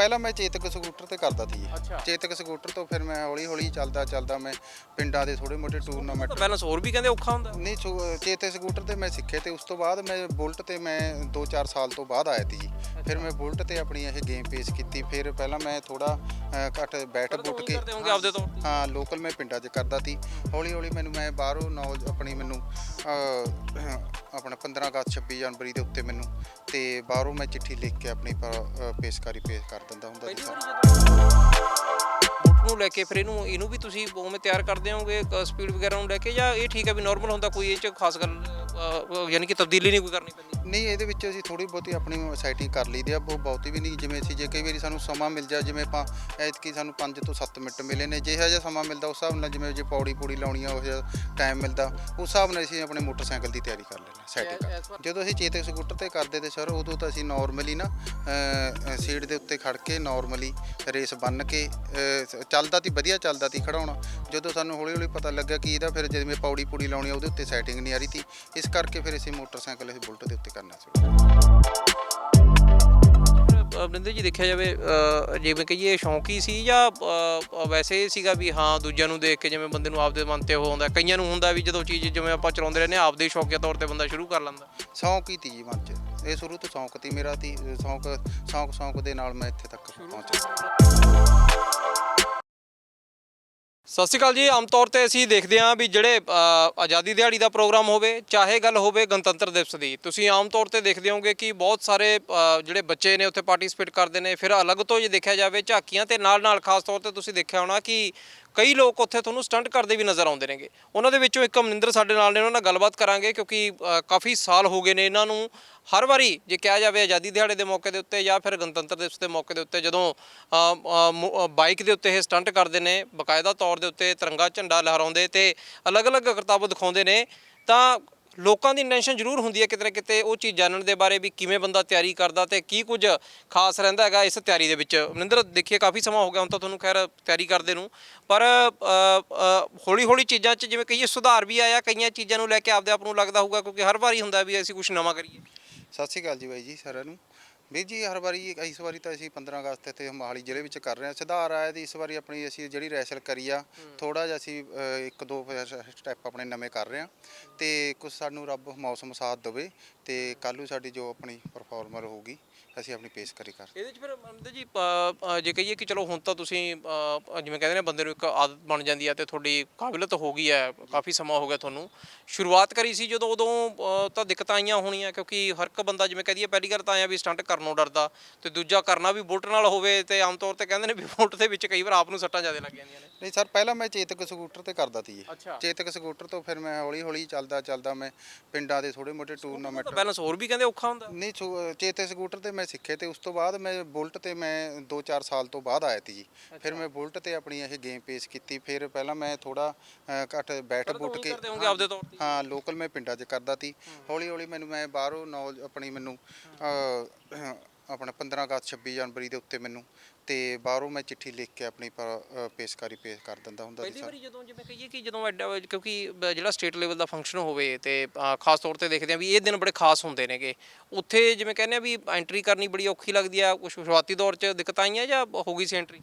ਪਹਿਲਾਂ ਮੈਂ ਚੇਤਕ ਸਕੂਟਰ ਤੇ ਕਰਦਾ ਸੀ। ਅੱਛਾ। ਚੇਤਕ ਸਕੂਟਰ ਤੋਂ ਫਿਰ ਮੈਂ ਹੌਲੀ ਹੌਲੀ ਚੱਲਦਾ ਚੱਲਦਾ ਮੈਂ ਪਿੰਡਾਂ ਦੇ ਥੋੜੇ ਮੋਟੇ ਟੂਰਨਾਮੈਂਟ ਬੈਲੈਂਸ ਹੋਰ ਵੀ ਕਹਿੰਦੇ ਔਖਾ ਹੁੰਦਾ ਨਹੀਂ ਸੋ- ਚੇਤਕ ਸਕੂਟਰ ਤੇ ਮੈਂ ਸਿੱਖੇ ਤੇ ਉਸ ਤੋਂ ਬਾਅਦ ਮੈਂ ਬੁਲਟ ਤੇ ਮੈਂ 2-4 ਸਾਲ ਤੋਂ ਬਾਅਦ ਆਇਆ ਸੀ ਜੀ ਫਿਰ ਮੈਂ ਬੁਲਟ ਤੇ ਆਪਣੀ ਇਹ ਗੇਮ ਪੇਸ਼ ਕੀਤੀ ਫਿਰ ਪਹਿਲਾਂ ਮੈਂ ਥੋੜਾ ਘੱਟ ਬੈਠ ਬੁੱਟ ਕੇ ਕਰਦੇ ਹੋਗੇ ਆਪਦੇ ਤੌਰ ਤੇ? ਹਾਂ ਲੋਕਲ ਮੈਂ ਪਿੰਡਾਂ 'ਚ ਕਰਦਾ ਸੀ। ਹੌਲੀ ਹੌਲੀ ਮੈਨੂੰ ਮੈਂ ਬਾਹਰੋਂ ਨੌਲੇਜ ਆਪਣੀ ਮੈਨੂੰ ਆਪਣਾ 15 ਅਗਸਤ 26 ਜਨਵਰੀ ਦੇ ਉੱਤੇ ਮੈਨੂੰ ਤੇ ਬਾਹਰੋਂ ਮੈਂ ਚਿੱਠੀ ਲਿਖ ਕੇ ਆਪਣੀ ਪੇਸ਼ਕਾਰੀ ਪੇਸ਼ ਕਰ ਦਿੰਦਾ ਹੁੰਦਾ ਸੀ ਨੂੰ ਲੈ ਕੇ ਫਿਰ ਇਹਨੂੰ ਇਹਨੂੰ ਵੀ ਤੁਸੀਂ ਉਵੇਂ ਤਿਆਰ ਕਰਦੇ ਹੋਗੇ ਸਪੀਡ ਵਗੈਰਾ ਨੂੰ ਲੈ ਕੇ ਜਾਂ ਇਹ ਠੀਕ ਹੈ ਵੀ ਨਾਰਮਲ ਹੁੰਦਾ ਕੋਈ ਇਹ ਚ ਖਾਸ ਗੱਲ ਯਾਨੀ ਕਿ ਤਬਦੀਲੀ ਨਹੀਂ ਕੋਈ ਕਰਨੀ ਪੈਂਦੀ। ਨਹੀਂ ਇਹਦੇ ਵਿੱਚ ਅਸੀਂ ਥੋੜੀ ਬਹੁਤੀ ਆਪਣੀ ਸੈਟਿੰਗ ਕਰ ਲਈਦੀ ਆ ਬਹੁਤ ਬਹੁਤੀ ਵੀ ਨਹੀਂ। ਜਿਵੇਂ ਅਸੀਂ ਜੇ ਕਈ ਵਾਰੀ ਸਾਨੂੰ ਸਮਾਂ ਮਿਲ ਜਾ ਜਿਵੇਂ ਆਪਾਂ ਐਤਕੀ ਸਾਨੂੰ 5 ਤੋਂ 7 ਮਿੰਟ ਮਿਲੇ ਨੇ ਜਿਹੋ ਜਿਹਾ ਸਮਾਂ ਮਿਲਦਾ ਉਸ ਹਿਸਾਬ ਨਾਲ ਜਿਵੇਂ ਜੇ ਪੌੜੀ ਪੂੜੀ ਲਾਉਣੀ ਆ ਉਹ ਜਿਹਾ ਟਾਈਮ ਮਿਲਦਾ ਉਸ ਹਿਸਾਬ ਨਾਲ ਅਸੀਂ ਆਪਣੇ ਮੋਟਰਸਾਈਕਲ ਦੀ ਤਿਆਰੀ ਕਰ ਲੈਂਦੇ ਸੈਟਿੰਗ ਵਾਰ- ਜਦੋਂ ਅਸੀਂ ਚੇਤਕ ਸਕੂਟਰ ਤੇ ਕਰਦੇ ਤੇ ਸਰ ਉਦੋਂ ਤਾਂ ਅਸੀਂ ਨਾਰਮਲੀ ਨਾ ਸੀਟ ਦੇ ਉੱਤੇ ਖੜ ਕੇ ਨਾਰਮਲੀ ਰੇਸ ਬੰਨ ਕੇ ਚੱਲਦਾ ਤੀ ਵਧੀਆ ਚੱਲਦਾ ਤੀ ਖੜਾਉਣਾ ਜਦੋਂ ਸਾਨੂੰ ਹੌਲੀ ਹੌਲੀ ਪਤਾ ਲੱਗਾ ਕਿ ਇਹਦਾ ਫਿਰ ਜਿਵੇਂ ਪੌੜੀ ਪੂੜੀ ਲਾਉਣੀ ਆ ਉਹਦੇ ਉੱਤੇ ਸੈਟਿੰਗ ਨਹੀਂ ਆ ਰਹੀ ਤੀ ਇਸ ਕਰਕੇ ਫਿਰ ਅਸੀਂ ਮੋਟਰਸਾਈਕਲ ਅਸੀਂ ਬੁਲਟ ਦੇ ਉੱਤੇ ਕਰਨਾ ਸ਼ੁਰੂ ਅਬਰਿੰਦਰ ਜੀ ਦੇਖਿਆ ਜਾਵੇ ਜਿਵੇਂ ਕਹੀਏ ਸ਼ੌਂਕੀ ਸੀ ਜਾਂ ਵੈਸੇ ਸੀਗਾ ਵੀ ਹਾਂ ਦੂਜਿਆਂ ਨੂੰ ਦੇਖ ਕੇ ਜਿਵੇਂ ਬੰਦੇ ਨੂੰ ਆਪਦੇ ਮਨ ਤੇ ਉਹ ਹੁੰਦਾ ਕਈਆਂ ਨੂੰ ਹੁੰਦਾ ਵੀ ਜਦੋਂ ਚੀਜ਼ ਜਿਵੇਂ ਆਪਾਂ ਚਲਾਉਂਦੇ ਰਹਿੰਦੇ ਹਾਂ, ਆਪਦੇ ਸ਼ੌਕੀਆ ਤੌਰ ਤੇ ਬੰਦਾ ਸ਼ੁਰੂ ਕਰ ਲੈਂਦਾ। ਸ਼ੌਂਕ ਹੀ ਤੀ ਜੀ ਮਨ 'ਚ। ਇਹ ਸ਼ੁਰੂ ਤੋਂ ਸ਼ੌਂਕ ਤੀ ਮੇਰਾ ਤੀ ਸ਼ੌਂਕ ਸ਼ੌਂਕ ਸ਼ੌਂਕ ਦੇ ਨਾਲ ਮੈਂ ਇੱਥੇ ਤੱਕ ਪਹੁੰਚਿਆ। ਸਤਿ ਸ਼੍ਰੀ ਅਕਾਲ ਜੀ, ਆਮ ਤੌਰ ਤੇ ਅਸੀਂ ਦੇਖਦੇ ਹਾਂ ਵੀ ਜਿਹੜੇ ਆਜ਼ਾਦੀ ਦਿਹਾੜੀ ਦਾ ਪ੍ਰੋਗਰਾਮ ਹੋਵੇ, ਚਾਹੇ ਗੱਲ ਹੋਵੇ ਗਣਤੰਤਰ ਦਿਵਸ ਦੀ, ਤੁਸੀਂ ਆਮ ਤੌਰ ਤੇ ਦੇਖਦੇ ਹੋਗੇ ਕਿ ਬਹੁਤ ਸਾਰੇ ਜਿਹੜੇ ਬੱਚੇ ਨੇ ਉੱਥੇ ਪਾਰਟਿਸਿਪੇਟ ਕਰਦੇ ਨੇ, ਫਿਰ ਅਲੱਗ ਤੋਂ ਜੇ ਦੇਖਿਆ ਜਾਵੇ, ਝਾਕੀਆਂ ਤੇ ਨਾਲ ਨਾਲ ਖਾਸ ਤੌਰ ਤੇ ਤੁਸੀਂ ਦੇਖਿਆ ਹੋਣਾ ਕਿ ਕਈ ਲੋਕ ਉੱਥੇ ਤੁਹਾਨੂੰ ਸਟੰਟ ਕਰਦੇ ਵੀ ਨਜ਼ਰ ਆਉਂਦੇ ਨੇਗੇ। ਉਹਨਾਂ ਦੇ ਵਿੱਚੋਂ ਇੱਕ ਮਨਿੰਦਰ ਸਾਡੇ ਨਾਲ ਨੇ ਉਹਨਾਂ ਨਾਲ ਗੱਲਬਾਤ ਕਰਾਂਗੇ ਕਿਉਂਕਿ ਅ, ਕਾਫੀ ਸਾਲ ਹੋ ਗਏ ਨੇ ਇਹਨਾਂ ਨੂੰ। ਹਰ ਵਾਰੀ ਜੇ ਕਿਹਾ ਜਾਵੇ ਆਜ਼ਾਦੀ ਦਿਹਾੜੇ ਦੇ ਮੌਕੇ ਦੇ ਉੱਤੇ ਜਾਂ ਫਿਰ ਗਣਤੰਤਰ ਦਿਵਸ ਦੇ ਮੌਕੇ ਦੇ ਉੱਤੇ ਜਦੋਂ ਅ, ਅ, ਮੋ- ਅ, ਬਾਈਕ ਦੇ ਉੱਤੇ ਇਹ ਸਟੰਟ ਕਰਦੇ ਨੇ ਬਕਾਇਦਾ ਤੌਰ ਦੇ ਉੱਤੇ ਤਿਰੰਗਾ ਝੰਡਾ ਲਹਿਰਾਉਂਦੇ ਤੇ ਅਲੱਗ-ਅਲੱਗ ਕਰਤੱਵ ਦਿਖਾਉਂਦੇ ਨੇ ਤਾਂ ਲੋਕਾਂ ਦੀ ਇੰਟੈਂਸ਼ਨ ਜ਼ਰੂਰ ਹੁੰਦੀ ਹੈ ਕਿਤੇ ਨਾ ਕਿਤੇ ਉਹ ਚੀਜ਼ ਜਾਣਨ ਦੇ ਬਾਰੇ ਵੀ ਕਿਵੇਂ ਬੰਦਾ ਤਿਆਰੀ ਕਰਦਾ ਤੇ ਕੀ ਕੁਝ ਖਾਸ ਰਹਿੰਦਾ ਹੈਗਾ ਇਸ ਤਿਆਰੀ ਦੇ ਵਿੱਚ। ਮਨਿੰਦਰ, ਦੇਖੀਏ ਕਾਫੀ ਸਮਾਂ ਹੋ ਗਿਆ ਹੁਣ ਤਾਂ ਤੁਹਾਨੂੰ ਖੈਰ ਤਿਆਰੀ ਕਰਦੇ ਨੂੰ। ਪਰ ਹੌਲੀ-ਹੌਲੀ ਚੀਜ਼ਾਂ 'ਚ ਜਿਵੇਂ ਕਹੀਏ ਸੁਧਾਰ ਵੀ ਆਇਆ, ਕਈਆਂ ਚੀਜ਼ਾਂ ਨੂੰ ਲੈ ਕੇ ਆਪਦੇ ਆਪ ਨੂੰ ਲੱਗਦਾ ਹੋਊਗਾ ਕਿਉਂਕਿ ਹਰ ਵਾਰੀ ਹੁੰਦਾ ਵੀ ਅਸੀਂ ਕੁਝ ਨਵਾਂ ਕਰੀਏ। ਸਤਿ ਸ਼੍ਰੀ ਅਕਾਲ ਜੀ ਬਾਈ ਜੀ ਸਾਰਿਆਂ ਨੂੰ। ਵੀਰ ਜੀ ਹਰ ਵਾਰੀ ਇਸ ਵਾਰੀ ਤਾਂ ਅਸੀਂ 15 ਅਗਸਤ ਤੇ ਮੋਹਾਲੀ ਜ਼ਿਲ੍ਹੇ ਵਿੱਚ ਕਰ ਰਹੇ ਹਾਂ। ਸੁਧਾਰ ਆਇਆ ਤੇ ਇਸ ਵਾਰੀ ਆਪਣੀ ਅਸੀਂ ਜਿਹੜੀ ਰੈਸਲ ਕਰੀ ਆ ਥੋੜਾ ਜਿਹਾ ਅਸੀਂ ਅ, ਇੱਕ ਦੋ ਸਟੈਪ ਆਪਣੇ ਨਵੇਂ ਕਰ ਰਹੇ ਹਾਂ ਤੇ ਕੁਝ ਸਾਨੂੰ ਰੱਬ ਮੌਸਮ ਸਾਥ ਦੇਵੇ ਤੇ ਕੱਲ੍ਹ ਨੂੰ ਸਾਡੀ ਜੋ ਆਪਣੀ ਪਰਫਾਰਮਰ ਹੋਊਗੀ ਅਸੀਂ ਆਪਣੀ ਪੇਸ਼ਕਾਰੀ ਕਰ ਇਹਦੇ 'ਚ ਫਿਰ ਮਨਿੰਦਰ ਜੀ ਅ, ਜੇ ਕਹੀਏ ਕਿ ਚਲੋ ਹੁਣ ਤਾਂ ਤੁਸੀਂ ਅ, ਜਿਵੇਂ ਕਹਿੰਦੇ ਨੇ ਬੰਦੇ ਨੂੰ ਇੱਕ ਆਦਤ ਬਣ ਜਾਂਦੀ ਹੈ ਤੇ ਤੁਹਾਡੀ ਕਾਬਲੀਅਤ ਹੋ ਗਈ ਹੈ ਕਾਫੀ ਸਮਾਂ ਹੋ ਗਿਆ ਤੁਹਾਨੂੰ। ਸ਼ੁਰੂਆਤ ਕਰੀ ਸੀ ਜਦੋਂ ਉਦੋਂ ਅ, ਤਾਂ ਦਿੱਕਤਾਂ ਆਈਆਂ ਹੋਣੀਆਂ ਕਿਉਂਕਿ ਹਰ ਇੱਕ ਬੰਦਾ ਜਿਵੇਂ ਕਹਦੀਏ ਪਹਿਲੀ ਗੱਲ ਤਾਂ ਆਇਆ ਵੀ ਸਟੰਟ ਕਰਨੋਂ ਡਰਦਾ ਤੇ ਦੂਜਾ ਕਰਨਾ ਵੀ ਬੁਲਟ ਨਾਲ ਹੋਵੇ ਤੇ ਆਮ ਤੌਰ ਤੇ ਕਹਿੰਦੇ ਨੇ ਵੀ ਬੁਲਟ ਦੇ ਵਿੱਚ ਕਈ ਵਾਰ ਆਪ ਨੂੰ ਸੱਟਾਂ ਜ਼ਿਆਦਾ ਲੱਗ ਜਾਂਦੀਆਂ ਨੇ। ਨਹੀਂ ਸਰ ਪਹਿਲਾਂ ਮੈਂ ਚੇਤਕ ਸਕੂਟਰ ਤੇ ਕਰਦਾ ਸੀ ਅੱਛਾ। ਚੇਤਕ ਸਕੂਟਰ ਤੋਂ ਫਿਰ ਮੈਂ ਹੌਲੀ ਹੌਲੀ ਚੱਲਦਾ ਚੱਲਦਾ ਮੈਂ ਪਿੰਡਾਂ ਦੇ ਥੋੜੇ ਮੋਟੇ ਟੂਰਨਾਮੈਂਟ ਬੈਲੈਂਸ ਹੋਰ ਵੀ ਕਹਿੰਦੇ ਔਖਾ ਹੁੰਦਾ? ਨਹੀਂ ਸੋ- ਚੇਤੇ ਸਕੂਟਰ ਤੇ ਮੈਂ ਸਿੱਖੇ ਤੇ ਉਸ ਤੋਂ ਬਾਅਦ ਮੈਂ ਬੁਲਟ ਤੇ ਮੈਂ 2-4 ਸਾਲ ਤੋਂ ਬਾਅਦ ਆਇਆ ਸੀ ਜੀ। ਫਿਰ ਮੈਂ ਬੁਲਟ ਤੇ ਆਪਣੀ ਇਹ ਗੇਮ ਪੇਸ਼ ਕੀਤੀ ਫਿਰ ਪਹਿਲਾਂ ਮੈਂ ਥੋੜਾ ਘੱਟ ਬੈਠ ਬੁੱਟ ਕੇ ਕਰਦੇ ਹੋਗੇ ਆਪਦੇ ਤੌਰ ਤੇ। ਹਾਂ ਲੋਕਲ ਮੈਂ ਪਿੰਡਾਂ 'ਚ ਕਰਦਾ ਸੀ। ਹੌਲੀ ਹੌਲੀ ਮੈਨੂੰ ਮੈਂ ਬਾਹਰੋਂ ਨੌਲੇਜ ਆਪਣੀ ਮੈਨੂੰ ਅਹ, ਆਪਣਾ 15 ਅਗਸਤ 26 ਜਨਵਰੀ ਦੇ ਉੱਤੇ ਮੈਨੂੰ ਤੇ ਬਾਹਰੋਂ ਮੈਂ ਚਿੱਠੀ ਲਿਖ ਕੇ ਆਪਣੀ ਪ- ਪੇਸ਼ਕਾਰੀ ਪੇਸ਼ ਕਰ ਦਿੰਦਾ ਹੁੰਦਾ ਸੀ ਪਹਿਲੀ ਸਰ। ਵਾਰੀ ਜਦੋਂ ਜਿਵੇਂ ਕਹੀਏ ਕਿ ਜਦੋਂ ਐਡਾ ਕਿਉਂਕਿ ਬ- ਜਿਹੜਾ ਸਟੇਟ ਲੈਵਲ ਦਾ ਫੰਕਸ਼ਨ ਹੋਵੇ ਤੇ ਅ, ਖਾਸ ਤੌਰ ਤੇ ਦੇਖਦੇ ਆ ਵੀ ਇਹ ਦਿਨ ਬੜੇ ਖਾਸ ਹੁੰਦੇ ਨੇਗੇ। ਉੱਥੇ ਜਿਵੇਂ ਕਹਿੰਦੇ ਆ ਵੀ ਐਂਟਰੀ ਕਰਨੀ ਬੜੀ ਔਖੀ ਲੱਗਦੀ ਆ ਕੁਝ ਸ਼ੁਰੂਆਤੀ ਦੌਰ 'ਚ ਦਿੱਕਤਾਂ ਆਈਆਂ ਜਾਂ ਹੋ ਗਈ ਸੀ ਐਂਟਰੀ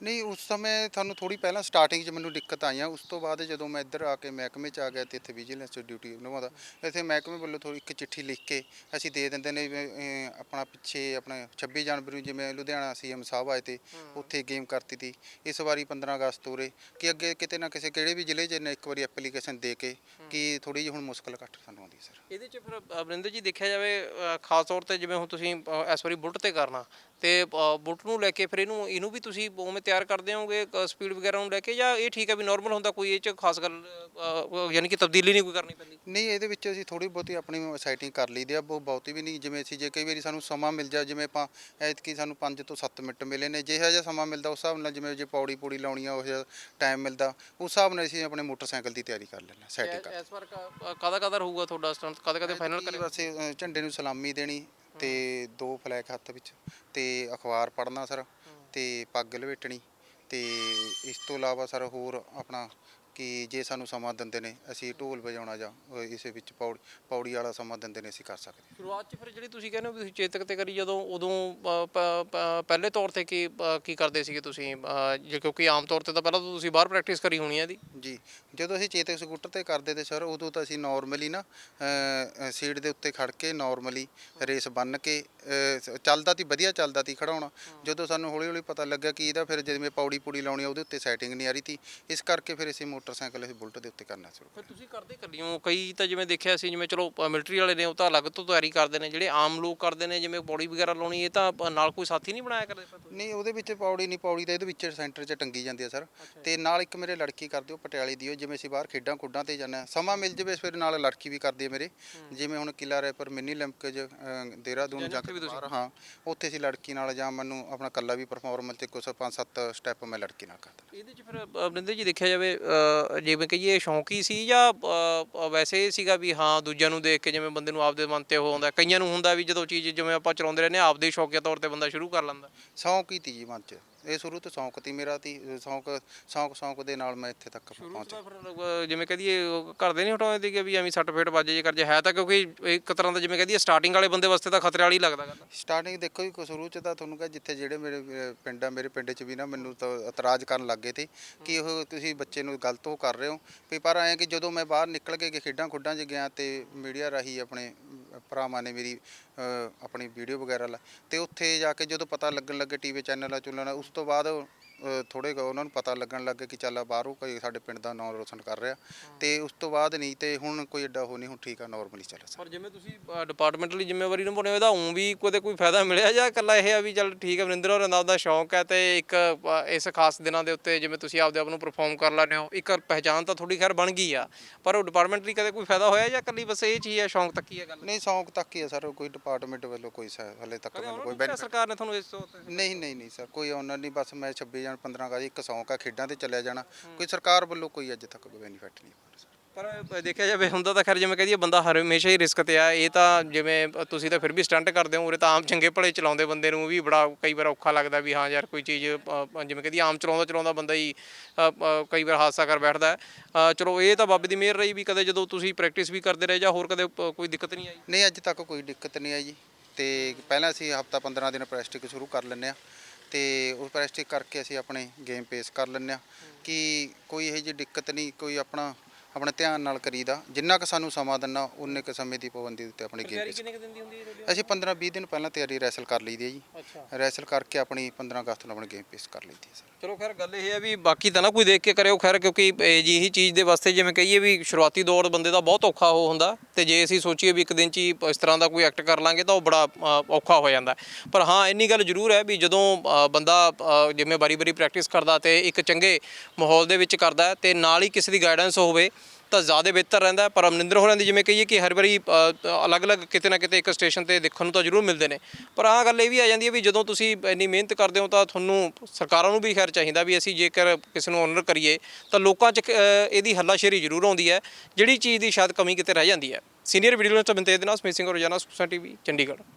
ਨਹੀਂ ਉਸ ਸਮੇਂ ਤੁਹਾਨੂੰ ਥੋੜੀ ਪਹਿਲਾਂ ਸਟਾਰਟਿੰਗ 'ਚ ਮੈਨੂੰ ਦਿੱਕਤ ਆਈਆਂ। ਉਸ ਤੋਂ ਬਾਅਦ ਜਦੋਂ ਮੈਂ ਇੱਧਰ ਆ ਕੇ ਮਹਿਕਮੇ 'ਚ ਆ ਗਿਆ ਤੇ ਇੱਥੇ ਵਿਜੀਲੈਂਸ 'ਚ ਡਿਊਟੀ ਨਿਭਾਉਂਦਾ ਇੱਥੇ ਮਹਿਕਮੇ ਵੱਲੋਂ ਥੋੜੀ ਇੱਕ ਚਿੱਠੀ ਲਿਖ ਕੇ ਅਸੀਂ ਦੇ ਦਿੰਦੇ ਨੇ ਅਹ, ਆਪਣਾ ਪਿੱਛੇ ਆਪਣਾ 26 ਜਨਵਰੀ ਨੂੰ ਜਿਵੇਂ ਲੁਧਿਆਣਾ ਸੀਐਮ ਸਾਹਿਬ ਆਏ ਤੇ ਉੱਥੇ ਗੇਮ ਕਰਤੀ ਤੀ। ਇਸ ਵਾਰੀ 15 ਅਗਸਤ ਉਰੇ ਕਿ ਅੱਗੇ ਕਿਤੇ ਨਾ ਕਿਸੇ ਕਿਹੜੇ ਵੀ ਜ਼ਿਲ੍ਹੇ 'ਚ ਇਹਨੇ ਇੱਕ ਵਾਰੀ ਐਪਲੀਕੇਸ਼ਨ ਦੇ ਕੇ ਕਿ ਥੋੜੀ ਜਿਹੀ ਹੁਣ ਮੁਸ਼ਕਲ ਘੱਟ ਸਾਨੂੰ ਆਉਂਦੀ ਸਰ ਇਹਦੇ 'ਚ ਫਿਰ ਅਮਰਿੰਦਰ ਜੀ ਦੇਖਿਆ ਜਾਵੇ ਅ, ਖਾਸ ਤੌਰ ਤੇ ਜਿਵੇਂ ਹੁਣ ਤੁਸੀਂ ਅ, ਇਸ ਵਾਰੀ ਬੁਲਟ ਤੇ ਕਰਨਾ ਤੇ ਅ, ਬੁਲਟ ਨੂੰ ਲੈ ਕੇ ਫਿਰ ਇਹਨੂੰ ਇਹਨੂੰ ਵੀ ਤੁਸੀਂ ਉਵੇਂ ਤਿਆਰ ਕਰਦੇ ਹੋਗੇ ਸਪੀਡ ਵਗੈਰਾ ਨੂੰ ਲੈ ਕੇ ਜਾਂ ਇਹ ਠੀਕ ਹੈ ਵੀ ਨਾਰਮਲ ਹੁੰਦਾ ਕੋਈ ਇਹ 'ਚ ਖਾਸ ਗੱਲ ਅ, ਯਾਨੀ ਕਿ ਤਬਦੀਲੀ ਨਹੀਂ ਕੋਈ ਕਰਨੀ ਪੈਂਦੀ? ਨਹੀਂ ਇਹਦੇ ਵਿੱਚ ਅਸੀਂ ਥੋੜੀ ਬਹੁਤੀ ਆਪਣੀ ਸੈਟਿੰਗ ਕਰ ਲਈਦੀ ਆ ਬਹੁਤ ਬਹੁਤੀ ਵੀ ਨਹੀਂ ਜਿਵੇਂ ਅਸੀਂ ਜੇ ਕਈ ਵਾਰੀ ਸਾਨੂੰ ਸਮਾਂ ਮਿਲ ਜਾ ਜਿਵੇਂ ਆਪਾਂ ਐਤਕੀ ਸਾਨੂੰ 5 ਤੋਂ 7 ਮਿੰਟ ਮਿਲੇ ਨੇ ਜਿਹੋ ਜਿਹਾ ਸਮਾਂ ਮਿਲਦਾ ਉਸ ਹਿਸਾਬ ਨਾਲ ਜਿਵੇਂ ਜੇ ਪੌੜੀ ਪੂੜੀ ਲਾਉਣੀ ਆ ਉਹ ਜਿਹਾ ਟਾਈਮ ਮਿਲਦਾ ਉਸ ਹਿਸਾਬ ਨਾਲ ਅਸੀਂ ਆਪਣੇ ਮੋਟਰਸਾਈਕਲ ਦੀ ਤਿਆਰੀ ਕਰ ਲੈਂਦੇ ਸੈਟਿੰਗ ਕਰ। ਇਸ ਵਾਰ ਕਾਦਾ ਕਾਦਾ ਰਹੂਗਾ ਤੁਹਾਡਾ ਸਟੰਟ ਕਦੇ ਕਦੇ ਫਾਈਨਲ ਕਰੇ ਬਸ ਇਹ, ਅ, ਝੰਡੇ ਨੂੰ ਸਲਾਮੀ ਦੇਣੀ ਤੇ ਦੋ ਫਲੈਗ ਹੱਥ ਵਿੱਚ ਤੇ ਅਖਬਾਰ ਪੜ੍ਹਨਾ ਸਰ ਤੇ ਪੱਗ ਲਵੇਟਣੀ ਤੇ ਇਸ ਤੋਂ ਇਲਾਵਾ ਸਰ ਹੋਰ ਆਪਣਾ ਕਿ ਜੇ ਸਾਨੂੰ ਸਮਾਂ ਦਿੰਦੇ ਨੇ ਅਸੀਂ ਢੋਲ ਵਜਾਉਣਾ ਜਾਂ ਅ, ਇਸੇ ਵਿੱਚ ਪੌੜੀ ਪੌੜੀ ਵਾਲਾ ਸਮਾਂ ਦਿੰਦੇ ਨੇ ਅਸੀਂ ਕਰ ਸਕਦੇ ਹਾਂ। ਸ਼ੁਰੂਆਤ 'ਚ ਫਿਰ ਜਿਹੜੀ ਤੁਸੀਂ ਕਹਿੰਦੇ ਹੋ ਵੀ ਤੁਸੀਂ ਚੇਤਕ ਤੇ ਕਰੀ ਜਦੋਂ ਉਦੋਂ ਅ, ਪ- ਪ- ਪਹਿਲੇ ਤੌਰ ਤੇ ਕੀ ਅ, ਕੀ ਕਰਦੇ ਸੀਗੇ ਤੁਸੀਂ? ਅ, ਜੇ ਕਿਉਂਕਿ ਆਮ ਤੌਰ ਤੇ ਤਾਂ ਪਹਿਲਾਂ ਤਾਂ ਤੁਸੀਂ ਬਾਹਰ ਪ੍ਰੈਕਟਿਸ ਕਰੀ ਹੋਣੀ ਹੈ ਇਹਦੀ। ਜੀ ਜਦੋਂ ਅਸੀਂ ਚੇਤਕ ਸਕੂਟਰ ਤੇ ਕਰਦੇ ਤੇ ਸਰ ਉਦੋਂ ਤਾਂ ਅਸੀਂ ਨਾਰਮਲੀ ਨਾ ਸੀਟ ਦੇ ਉੱਤੇ ਖੜ ਕੇ ਨਾਰਮਲੀ ਰੇਸ ਬੰਨ ਕੇ ਅ, ਸ- ਚੱਲਦਾ ਤੀ ਵਧੀਆ ਚੱਲਦਾ ਤੀ ਖੜਾਉਣਾ ਜਦੋਂ ਸਾਨੂੰ ਹੌਲੀ ਹੌਲੀ ਪਤਾ ਲੱਗਾ ਕਿ ਇਹਦਾ ਫਿਰ ਜਿਵੇਂ ਪੌੜੀ ਪੂੜੀ ਲਾਉਣੀ ਆ ਉਹਦੇ ਉੱਤੇ ਸੈਟਿੰਗ ਨਹੀਂ ਆ ਰਹੀ ਤੀ। ਇਸ ਕਰਕੇ ਫਿਰ ਅਸੀਂ ਮੋਟਰਸਾਈਕਲ ਅਸੀਂ ਬੁਲਟ ਦੇ ਉੱਤੇ ਕਰਨਾ ਸ਼ੁਰੂ ਫਿਰ ਤੁਸੀਂ ਕਰਦੇ ਕੱਲਿਓ ਕਈ ਤਾਂ ਜਿਵੇਂ ਦੇਖਿਆ ਸੀ ਜਿਵੇਂ ਚਲੋ ਮਿਲਟਰੀ ਵਾਲੇ ਨੇ ਉਹ ਤਾਂ ਅਲੱਗ ਤੋਂ ਤਿਆਰੀ ਕਰਦੇ ਨੇ ਜਿਹੜੇ ਆਮ ਲੋਕ ਕਰਦੇ ਨੇ ਜਿਵੇਂ ਬੋਡੀ ਵਗੈਰਾ ਲਾਉਣੀ ਇਹ ਤਾਂ ਨਾਲ ਕੋਈ ਸਾਥੀ ਨਹੀਂ ਬਣਾਇਆ ਕਰਦੇ ਨਹੀਂ ਉਹਦੇ ਵਿੱਚ ਪੌੜੀ ਨਹੀਂ ਪੌੜੀ ਤਾਂ ਇਹਦੇ ਵਿੱਚ ਸੈਂਟਰ 'ਚ ਟੰਗੀ ਜਾਂਦੀ ਆ ਸਰ। ਤੇ ਨਾਲ ਇੱਕ ਮੇਰੇ ਲੜਕੀ ਕਰਦੀ ਉਹ ਪਟਿਆਲੇ ਦੀ ਉਹ ਜਿਵੇਂ ਅਸੀਂ ਬਾਹਰ ਖੇਡਾਂ ਕੁੱਡਾਂ ਤੇ ਜਾਂਦੇ ਹਾਂ ਸਮਾਂ ਮਿਲ ਜਵੇ ਫਿਰ ਨਾਲ ਲੜਕੀ ਵੀ ਕਰਦੀ ਹੈ ਮੇਰੇ। ਜਿਵੇਂ ਹੁਣ ਕਿਲਾ ਰੈਪਰ ਮਿੰਨੀ ਲਿੰਕਜ ਦੇਹਰਾਦੂਨ ਜਾ ਕੇ? ਬਾਹਰ ਹਾਂ ਉੱਥੇ ਅਸੀਂ ਲੜਕੀ ਨਾਲ ਜਾਂ ਮੈਨੂੰ ਆਪਣਾ ਕੱਲਾ ਵੀ ਪਰਫਾਰਮੈਂਸ ਤੇ ਪੰਜ ਸੱਤ ਸਟੈਪ ਮੈਂ ਲੜਕੀ ਨਾਲ ਕਰਦਾ। ਇਹਦੇ ਚ ਫਿਰ ਅਮਰਿੰਦਰ ਜੀ ਦੇਖਿਆ ਜਾਵੇ ਜਿਵੇਂ ਕਹੀਏ ਸ਼ੌਂਕੀ ਸੀ ਜਾਂ ਅ, ਅ, ਵੈਸੇ ਇਹ ਸੀਗਾ ਵੀ ਹਾਂ ਦੂਜਿਆਂ ਨੂੰ ਦੇਖ ਕੇ ਜਿਵੇਂ ਬੰਦੇ ਨੂੰ ਆਪਦੇ ਮਨ ਤੇ ਉਹ ਆਉਂਦਾ ਕਈਆਂ ਨੂੰ ਹੁੰਦਾ ਵੀ ਜਦੋਂ ਚੀਜ਼ ਜਿਵੇਂ ਆਪਾਂ ਚਲਾਉਂਦੇ ਰਹਿੰਦੇ ਹਾਂ ਆਪਦੇ ਹੀ ਸ਼ੌਕੀਆ ਤੌਰ ਤੇ ਬੰਦਾ ਸ਼ੁਰੂ ਕਰ ਲੈਂਦਾ। ਸ਼ੌਂਕ ਹੀ ਤੀ ਜੀ ਮਨ 'ਚ। ਇਹ ਸ਼ੁਰੂ ਤੋਂ ਸ਼ੌਂਕ ਤੀ ਮੇਰਾ ਤੀ ਸ਼ੌਂਕ ਸ਼ੌਂਕ ਸ਼ੌਂਕ ਦੇ ਨਾਲ ਮੈਂ ਇੱਥੇ ਤੱਕ ਪਹੁੰਚਿਆ। ਫਿਰ ਜਿਵੇਂ ਕਹਦੀਏ ਕਰਦੇ ਨਹੀਂ ਹਟਾਉਂਦੇ ਸੀਗੇ ਵੀ ਐਵੇਂ ਸੱਟ ਫੇਟ ਵੱਜ ਜੇ ਕਰ ਜੇ ਹੈ ਤਾਂ ਕਿਉਂਕਿ ਇੱਕ ਤਰ੍ਹਾਂ ਦਾ ਜਿਵੇਂ ਕਹਦੀਏ ਸਟਾਰਟਿੰਗ ਵਾਲੇ ਬੰਦੇ ਵਾਸਤੇ ਤਾਂ ਖਤਰੇ ਵਾਲੀ ਲੱਗਦਾ ਗੱਲ। ਸਟਾਰਟਿੰਗ ਦੇਖੋ ਜੀ ਸ਼ੁਰੂ ਚ ਤਾਂ ਤੁਹਾਨੂੰ ਕਹਾਂ ਜਿੱਥੇ ਜਿਹੜੇ ਮੇਰੇ ਪਿੰਡ ਆ ਮੇਰੇ ਪਿੰਡ ਚ ਵੀ ਨਾ ਮੈਨੂੰ ਤਾਂ ਇਤਰਾਜ਼ ਕਰਨ ਲੱਗੇ ਤੇ ਕਿ ਉਹ ਤੁਸੀਂ ਬੱਚੇ ਨੂੰ ਗਲਤ ਉਹ ਕਰ ਰਹੇ ਹੋ। ਵੀ ਪਰ ਐਂ ਕਿ ਜਦੋਂ ਮੈਂ ਬਾਹਰ ਨਿਕਲ ਕੇ ਖੇਡਾਂ ਖੁੱਡਾਂ 'ਚ ਗਿਆ ਤੇ ਮੀਡੀਆ ਰਾਹੀਂ ਆਪਣੇ ਭਰਾਵਾਂ ਨੇ ਮੇਰੀ ਆਪਣੀ ਵੀਡੀਓ ਵਗੈਰਾ ਲਾ ਤੇ ਉੱਥੇ ਜਾ ਕੇ ਜਦੋਂ ਪਤਾ ਲੱਗਣ ਲੱਗੇ ਟੀਵੀ ਚੈਨਲਾਂ ਚੁੱਲਣਾ ਉਸ ਤੋਂ ਬਾਅਦ ਥੋੜੇ ਉਹਨਾਂ ਨੂੰ ਪਤਾ ਲੱਗਣ ਲੱਗੇ ਕਿ ਚੱਲ ਬਾਹਰੋਂ ਕੋਈ ਸਾਡੇ ਪਿੰਡ ਦਾ ਨਾਮ ਰੋਸ਼ਨ ਕਰ ਰਿਹਾ। ਤੇ ਉਸ ਤੋਂ ਬਾਅਦ ਨਹੀਂ ਤੇ ਹੁਣ ਕੋਈ ਏਡਾ ਉਹ ਨਹੀਂ ਹੁਣ ਠੀਕ ਆ ਨਾਰਮਲੀ ਚੱਲ ਸਕਦਾ ਪਰ ਜਿਵੇਂ ਤੁਸੀਂ ਡਿਪਾਰਟਮੈਂਟਲੀ ਜ਼ਿੰਮੇਵਾਰੀ ਨਿਭਾਉਣੇ ਉਹਦਾ ਉਂ ਵੀ ਕੋਈ ਕੋਈ ਫਾਇਦਾ ਮਿਲਿਆ ਜਾਂ ਇਕੱਲਾ ਇਹ ਆ ਵੀ ਚੱਲ ਠੀਕ ਹੈ ਵਰਿੰਦਰ ਹੋਰਾਂ ਦਾ ਉਹਦਾ ਸ਼ੌਂਕ ਹੈ ਤੇ ਇੱਕ ਇਸ ਖਾਸ ਦਿਨਾਂ ਦੇ ਉੱਤੇ ਜਿਵੇਂ ਤੁਸੀਂ ਆਪਦੇ ਆਪ ਨੂੰ ਪਰਫਾਰਮ ਕਰ ਲੈਂਦੇ ਹੋ ਇੱਕ ਪਹਿਚਾਨ ਤਾਂ ਥੋੜੀ ਖੈਰ ਬਣ ਗਈ ਆ। ਪਰ ਉਹ ਡਿਪਾਰਟਮੈਂਟਲੀ ਕਦੇ ਕੋਈ ਫਾਇਦਾ ਹੋਇਆ ਜਾਂ ਇਕੱਲੀ ਬਸ ਇਹ ਚੀਜ਼ ਹੈ ਸ਼ੌਂਕ ਤੱਕ ਹੀ ਹੈ ਗੱਲ? ਨਹੀਂ ਸ਼ੌਂਕ ਤੱਕ ਹੀ ਹੈ ਸਰ ਕੋਈ ਡਿਪਾਰਟਮੈਂਟ ਵੱਲੋਂ ਕੋਈ ਹਲੇ ਤੱਕ ਮੈਨੂੰ ਕੋਈ ਨੂੰ ਬੈਨੀਫਿਟ ਸਰਕਾਰ ਨੇ ਤੁਹਾਨੂੰ ਇਸ ਤੋਂ ਨਹੀਂ ਨਹੀਂ ਨਹੀਂ ਸਰ ਕੋਈ ਆਨਰ ਨਹੀਂ ਬਸ ਮੈਂ 26 ਜਾਂ 15 ਗਾ ਜੀ ਇੱਕ ਸ਼ੌਂਕ ਆ ਖੇਡਾਂ ਤੇ ਚੱਲਿਆ ਜਾਣਾ। ਕੋਈ ਸਰਕਾਰ ਵੱਲੋਂ ਕੋਈ ਅੱਜ ਤੱਕ ਕੋਈ ਬੈਨੀਫਿਟ ਨਹੀਂ ਪਰ ਦੇਖਿਆ ਜਾਵੇ ਹੁੰਦਾ ਤਾਂ ਖੈਰ ਜਿਵੇਂ ਕਹਦੀਏ ਬੰਦਾ ਹਰ ਹਮੇਸ਼ਾ ਹੀ ਰਿਸਕ ਤੇ ਆ। ਇਹ ਤਾਂ ਜਿਵੇਂ ਤੁਸੀਂ ਤਾਂ ਫਿਰ ਵੀ ਸਟੰਟ ਕਰਦੇ ਹੋ ਉਰੇ ਤਾਂ ਆਮ ਚੰਗੇ ਭਲੇ ਚਲਾਉਂਦੇ ਬੰਦੇ ਨੂੰ ਵੀ ਬੜਾ ਕਈ ਵਾਰ ਔਖਾ ਲੱਗਦਾ ਵੀ ਹਾਂ ਯਾਰ ਕੋਈ ਚੀਜ਼ ਜਿਵੇਂ ਕਹਦੀਏ ਆਮ ਚਲਾਉਂਦਾ ਚਲਾਉਂਦਾ ਬੰਦਾ ਹੀ ਕਈ ਵਾਰ ਹਾਦਸਾ ਕਰ ਬੈਠਦਾ ਚਲੋ ਇਹ ਤਾਂ ਬਾਬੇ ਦੀ ਮਿਹਰ ਰਹੀ ਵੀ ਕਦੇ ਜਦੋਂ ਤੁਸੀਂ ਪ੍ਰੈਕਟਿਸ ਵੀ ਕਰਦੇ ਰਹੇ ਜਾਂ ਹੋਰ ਕਦੇ ਕੋਈ ਦਿੱਕਤ ਨਹੀਂ ਆਈ? ਨਹੀਂ ਅੱਜ ਤੱਕ ਕੋਈ ਦਿੱਕਤ ਨਹੀਂ ਆਈ ਜੀ। ਤੇ ਪਹਿਲਾਂ ਅਸੀਂ ਹਫਤਾ 15 ਦਿਨ ਪ੍ਰੈਸਟਿਕ ਸ਼ੁਰੂ ਕਰ ਲੈਂਦੇ ਆ ਤੇ ਉਹ ਪ੍ਰੈਸਟਿਕ ਕਰਕੇ ਅਸੀਂ ਆਪਣੇ ਗੇਮ ਪੇਸ ਕਰ ਲੈਂਦੇ ਆ ਕਿ ਕੋਈ ਇਹੋ ਜਿਹੀ ਦਿੱਕਤ ਨਹੀਂ ਕੋਈ ਆਪਣਾ ਆਪਣੇ ਧਿਆਨ ਨਾਲ ਕਰੀਦਾ ਜਿੰਨਾ ਕੁ ਸਾਨੂੰ ਸਮਾਂ ਦਿੰਨਾ ਉਨੇ ਕੁ ਸਮੇਂ ਦੀ ਪਾਬੰਦੀ ਉੱਤੇ ਆਪਣੀ ਗੇਮ ਦਿਨ ਦੀ ਹੁੰਦੀ ਹੈ ਅਸੀਂ 15 20 ਦਿਨ ਪਹਿਲਾਂ ਤਿਆਰੀ ਰੈਸਲ ਕਰ ਲਈਦੀ ਹੈ ਜੀ। ਅੱਛਾ। ਰੈਸਲ ਕਰਕੇ ਆਪਣੀ 15 ਅਗਸਤ ਨੂੰ ਆਪਣੀ ਗੇਮ ਪੇਸ ਕਰ ਲਈਦੀ ਹੈ ਸਰ ਚਲੋ ਖੈਰ ਗੱਲ ਇਹ ਹੈ ਵੀ ਬਾਕੀ ਤਾਂ ਨਾ ਕੋਈ ਦੇਖ ਕੇ ਕਰਿਓ ਖੈਰ ਕਿਉਂਕਿ ਇਹ ਜੀ ਹੀ ਚੀਜ਼ ਦੇ ਵਾਸਤੇ ਜਿਵੇਂ ਕਹੀਏ ਵੀ ਸ਼ੁਰੂਆਤੀ ਦੌਰ ਬੰਦੇ ਦਾ ਬਹੁਤ ਔਖਾ ਹੋ ਹੁੰਦਾ ਤੇ ਜੇ ਅਸੀਂ ਸੋਚੀਏ ਵੀ ਇੱਕ ਦਿਨ ਚ ਹੀ ਇਸ ਤਰ੍ਹਾਂ ਦਾ ਕੋਈ ਐਕਟ ਕਰ ਲਾਂਗੇ ਤਾਂ ਉਹ ਬੜਾ ਅ, ਔਖਾ ਹੋ ਜਾਂਦਾ। ਹੈ। ਪਰ ਹਾਂ ਇੰਨੀ ਗੱਲ ਜ਼ਰੂਰ ਹੈ ਵੀ ਜਦੋਂ ਅ, ਬੰਦਾ ਅ, ਜਿਵੇਂ ਬਾਰੀ-ਬਾਰੀ ਪ੍ਰੈਕਟਿਸ ਕਰਦਾ ਤੇ ਇੱਕ ਚੰਗੇ ਮਾਹੌਲ ਦੇ ਵਿੱਚ ਕਰਦਾ ਹੈ ਤੇ ਨਾਲ ਹੀ ਕਿਸੇ ਦੀ ਗਾਈਡੈਂਸ ਹੋਵੇ ਤਾਂ ਜ਼ਿਆਦਾ ਬਿਹਤਰ ਰਹਿੰਦਾ ਪਰ ਅਮਰਿੰਦਰ ਹੋਰਾਂ ਦੀ ਜਿਵੇਂ ਕਹੀਏ ਕਿ ਹਰ ਵਾਰੀ ਅਲੱਗ-ਅਲੱਗ ਕਿਤੇ ਨਾ ਕਿਤੇ ਇੱਕ ਸਟੇਸ਼ਨ ਤੇ ਦੇਖਣ ਨੂੰ ਤਾਂ ਜ਼ਰੂਰ ਮਿਲਦੇ ਨੇ। ਪਰ ਆਹ ਗੱਲ ਇਹ ਵੀ ਆ ਜਾਂਦੀ ਹੈ ਵੀ ਜਦੋਂ ਤੁਸੀਂ ਇੰਨੀ ਮਿਹਨਤ ਕਰਦੇ ਹੋ ਤਾਂ ਤੁਹਾਨੂੰ ਸਰਕਾਰਾਂ ਨੂੰ ਵੀ ਖੈਰ ਚਾਹੀਦਾ ਵੀ ਅਸੀਂ ਜੇਕਰ ਕਿਸੇ ਨੂੰ ਆਨਰ ਕਰੀਏ, ਤਾਂ ਲੋਕਾਂ 'ਚ ਇਹਦੀ ਹੱਲਾਸ਼ੇਰੀ ਜ਼ਰੂਰ ਆਉਂਦੀ ਹੈ, ਜਿਹੜੀ ਚੀਜ਼ ਦੀ ਸ਼ਾਇਦ ਕਮੀ ਕਿਤੇ ਰਹਿ ਜਾਂਦੀ ਹੈ। ਸੀਨੀਅਰ ਵੀਡੀਓ ਜਰਨਲਿਸਟ ਬੰਤੇ ਦੇ ਨਾਲ ਸਮੇਤ ਸਿੰਘ ਰੋਜ਼ਾਨਾ ਸੁਖਸਾ ਟੀਵੀ ਚੰਡੀਗੜ੍ਹ।